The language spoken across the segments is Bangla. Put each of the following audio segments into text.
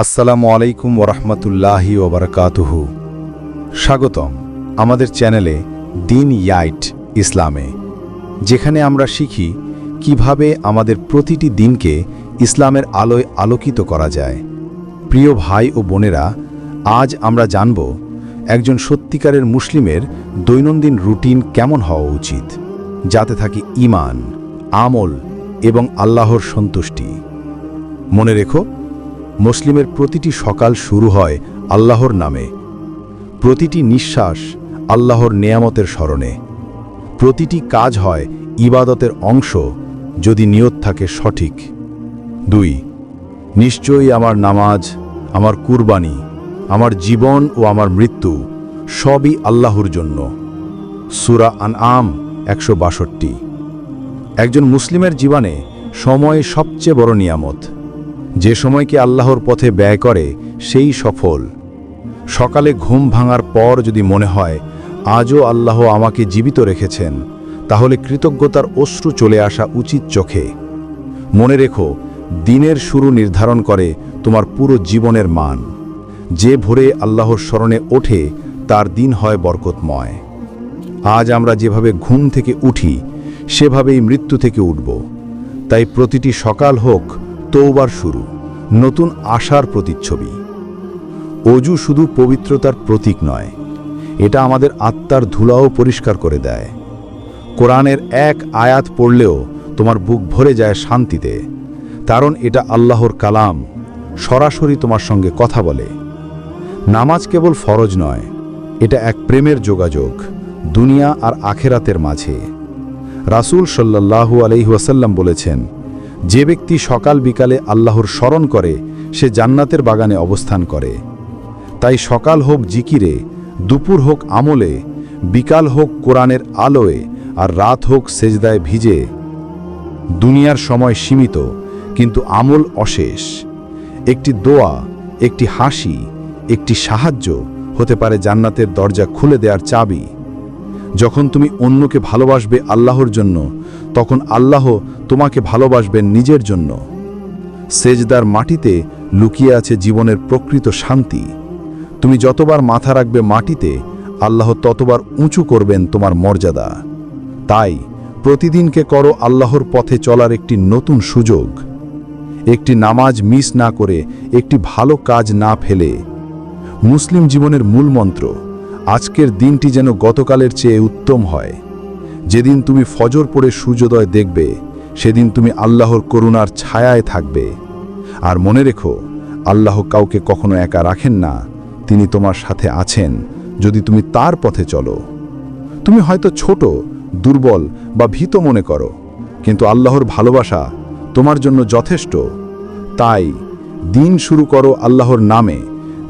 আসসালামু আলাইকুম ওরহমতুল্লাহি ওবরকাতুহু। স্বাগতম আমাদের চ্যানেলে দিন ইয়াইট ইসলামে, যেখানে আমরা শিখি কীভাবে আমাদের প্রতিটি দিনকে ইসলামের আলোয় আলোকিত করা যায়। প্রিয় ভাই ও বোনেরা, আজ আমরা জানব একজন সত্যিকারের মুসলিমের দৈনন্দিন রুটিন কেমন হওয়া উচিত, যাতে থাকে ইমান আমল এবং আল্লাহর সন্তুষ্টি। মনে রেখো মুসলিমের প্রতিটি সকাল শুরু হয় আল্লাহর নামে। প্রতিটি নিঃশ্বাস আল্লাহর নেয়ামতের স্মরণে। প্রতিটি কাজ হয় ইবাদতের অংশ যদি নিয়ত থাকে সঠিক। দুই, নিশ্চয়ই আমার নামাজ, আমার কুরবানি, আমার জীবন ও আমার মৃত্যু সবই আল্লাহর জন্য। সুরা আন আম একশো বাষট্টি। একজন মুসলিমের জীবনে সময় সবচেয়ে বড় নিয়ামত। যে সময়কে আল্লাহর পথে ব্যয় করে, সেই সফল। সকালে ঘুম ভাঙার পর যদি মনে হয়, আজও আল্লাহ আমাকে জীবিত রেখেছেন, তাহলে কৃতজ্ঞতার অশ্রু চলে আসা উচিত চোখে। মনে রেখো, দিনের শুরু নির্ধারণ করে তোমার পুরো জীবনের মান। যে ভোরে আল্লাহর স্মরণে ওঠে, তার দিন হয় বরকতময়। আজ আমরা যেভাবে ঘুম থেকে উঠি, সেভাবেই মৃত্যু থেকে উঠব। তাই প্রতিটি সকাল হোক তৌবার শুরু, নতুন আশার প্রতিচ্ছবি। অজু শুধু পবিত্রতার প্রতীক নয়, এটা আমাদের আত্মার ধুলাও পরিষ্কার করে দেয়। কোরআনের এক আয়াত পড়লেও তোমার বুক ভরে যায় শান্তিতে, কারণ এটা আল্লাহর কালাম, সরাসরি তোমার সঙ্গে কথা বলে। নামাজ কেবল ফরজ নয়, এটা এক প্রেমের যোগাযোগ, দুনিয়া আর আখেরাতের মাঝে। রাসূল সাল্লাল্লাহু আলাইহি ওয়াসাল্লাম বলেছেন যে ব্যক্তি সকাল বিকালে আল্লাহর স্মরণ করে, সে জান্নাতের বাগানে অবস্থান করে। তাই সকাল হোক জিকিরে, দুপুর হোক আমলে, বিকাল হোক কোরআনের আলোয়, আর রাত হোক সেজদায় ভিজে, দুনিয়ার সময় সীমিত, কিন্তু আমল অশেষ। একটি দোয়া, একটি হাসি, একটি সাহায্য হতে পারে জান্নাতের দরজা খুলে দেওয়ার চাবি। যখন তুমি অন্যকে ভালোবাসবে আল্লাহর জন্য, তখন আল্লাহ তোমাকে ভালোবাসবেন নিজের জন্য। সেজদার মাটিতে লুকিয়ে আছে জীবনের প্রকৃত শান্তি। তুমি যতবার মাথা রাখবে মাটিতে, আল্লাহ ততবার উঁচু করবেন তোমার মর্যাদা। তাই প্রতিদিনকে করো আল্লাহর পথে চলার একটি নতুন সুযোগ। একটি নামাজ মিস না করে একটি ভালো কাজ না ফেলে। মুসলিম জীবনের মূল মন্ত্র আজকের দিনটি যেন গতকালের চেয়ে উত্তম হয়। যেদিন তুমি ফজর পড়ে সূর্যোদয় দেখবে, সেদিন তুমি আল্লাহর করুণার ছায়ায় থাকবে। আর মনে রেখো, আল্লাহ কাউকে কখনো একা রাখেন না, তিনি তোমার সাথে আছেন যদি তুমি তার পথে চলো। তুমি হয়তো ছোট, দুর্বল বা ভীত মনে করো, কিন্তু আল্লাহর ভালোবাসা তোমার জন্য যথেষ্ট। তাই দিন শুরু করো আল্লাহর নামে,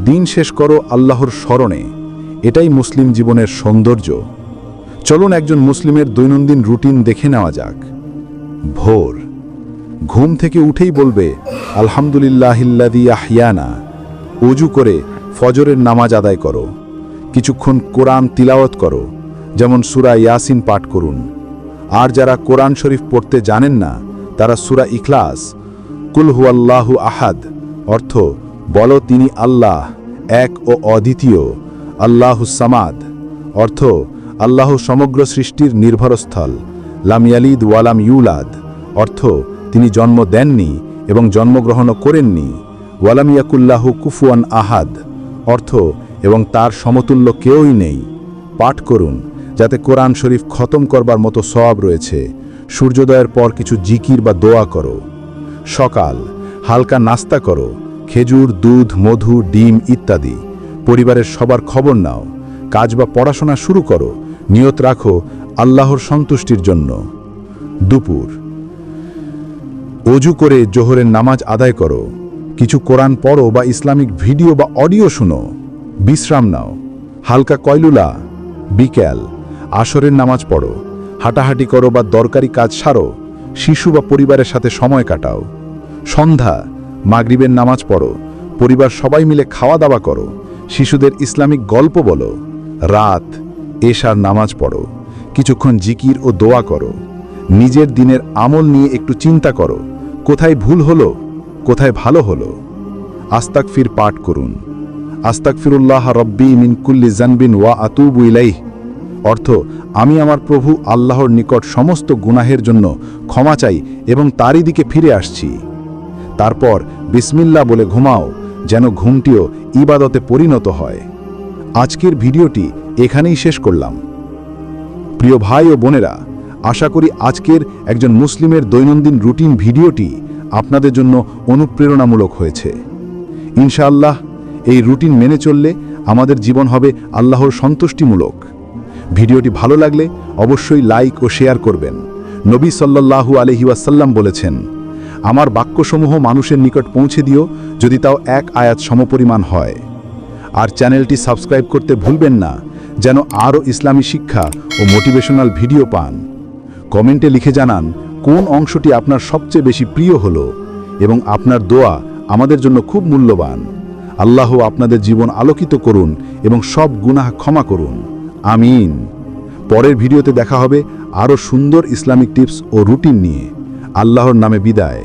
দিন শেষ করো আল্লাহর স্মরণে। এটাই মুসলিম জীবনের সৌন্দর্য। চলুন একজন মুসলিমের দৈনন্দিন রুটিন দেখে নেওয়া যাক। ভোর। ঘুম থেকে উঠেই বলবে আলহামদুলিল্লাহিল্লাদি আহিয়ানা অজু করে ফজরের নামাজ আদায় করো। কিছুক্ষণ কোরআন তিলাওয়াত করো, যেমন সুরা ইয়াসিন পাঠ করুন। আর যারা কোরআন শরীফ পড়তে জানেন না, তারা সুরা ইখলাস, কুল হুয়াল্লাহু আহাদ অর্থ, বলো তিনি আল্লাহ, এক ও অদ্বিতীয় আল্লাহুসামাদ অর্থ আল্লাহ সমগ্র সৃষ্টির নির্ভরস্থল, লাম ইয়ালিদ ওয়ালাম ইউলাদ, অর্থ তিনি জন্ম দেননি এবং জন্মগ্রহণও করেননি ওয়ালাম ইয়াকুল্লাহু কুফুয়ান আহাদ, অর্থ এবং তার সমতুল্য কেউই নেই। পাঠ করুন, যাতে কোরআন শরীফ খতম করবার মতো সব রয়েছে। সূর্যোদয়ের পর কিছু জিকির বা দোয়া করো। সকাল, হালকা নাস্তা করো, খেজুর, দুধ, মধু, ডিম ইত্যাদি। পরিবারের সবার খবর নাও, কাজ বা পড়াশোনা শুরু করো, নিয়ত রাখো আল্লাহর সন্তুষ্টির জন্য। দুপুর। অজু করে জোহরের নামাজ আদায় করো, কিছু কোরআন পড়ো বা ইসলামিক ভিডিও বা অডিও শুনো, বিশ্রাম নাও। হালকা কয়লুলা, বিকেল, আসরের নামাজ পড়ো, হাঁটাহাঁটি করো বা দরকারি কাজ সারো, শিশু বা পরিবারের সাথে সময় কাটাও। সন্ধ্যা, মাগরিবের নামাজ পড়ো, পরিবার সবাই মিলে খাওয়া দাওয়া করো। শিশুদের ইসলামিক গল্প বলো। রাত, এশার নামাজ পড়ো। কিছুক্ষণ জিকির ও দোয়া করো। নিজের দিনের আমল নিয়ে একটু চিন্তা করো। কোথায় ভুল হলো? কোথায় ভালো হলো? আস্তাকফির পাঠ করুন। আস্তাকফিরুল্লাহ রব্বি মিন কুল্লি জানবিন ওয়া আতুবু ইলাইহ। অর্থ, আমি আমার প্রভু আল্লাহর নিকট সমস্ত গুনাহের জন্য ক্ষমা চাই এবং তারই দিকে ফিরে আসছি। তারপর বিসমিল্লা বলে ঘুমাও। যেন ঘুমটিও ইবাদতে পরিণত হয়। আজকের ভিডিওটি এখানেই শেষ করলাম। প্রিয় ভাই ও বোনেরা, আশা করি আজকের একজন মুসলিমের দৈনন্দিন রুটিন ভিডিওটি আপনাদের জন্য অনুপ্রেরণামূলক হয়েছে। ইনশাআল্লাহ, এই রুটিন মেনে চললে আমাদের জীবন হবে আল্লাহর সন্তুষ্টিমূলক। ভিডিওটি ভালো লাগলে অবশ্যই লাইক ও শেয়ার করবেন। নবী সাল্লাল্লাহু আলহি ওয়াসাল্লাম বলেছেন আমার বাক্যসমূহ মানুষের নিকট পৌঁছে দিও, যদি তাও এক আয়াত সমপরিমাণ হয়। আর চ্যানেলটি সাবস্ক্রাইব করতে ভুলবেন না, যেন আরও ইসলামী শিক্ষা ও মোটিভেশনাল ভিডিও পান। কমেন্টে লিখে জানান, কোন অংশটি আপনার সবচেয়ে বেশি প্রিয় হলো, এবং আপনার দোয়া আমাদের জন্য খুব মূল্যবান। আল্লাহ আপনাদের জীবন আলোকিত করুন এবং সব গুনাহ ক্ষমা করুন। আমিন। পরের ভিডিওতে দেখা হবে আরও সুন্দর ইসলামিক টিপস ও রুটিন নিয়ে। আল্লাহর নামে বিদায়।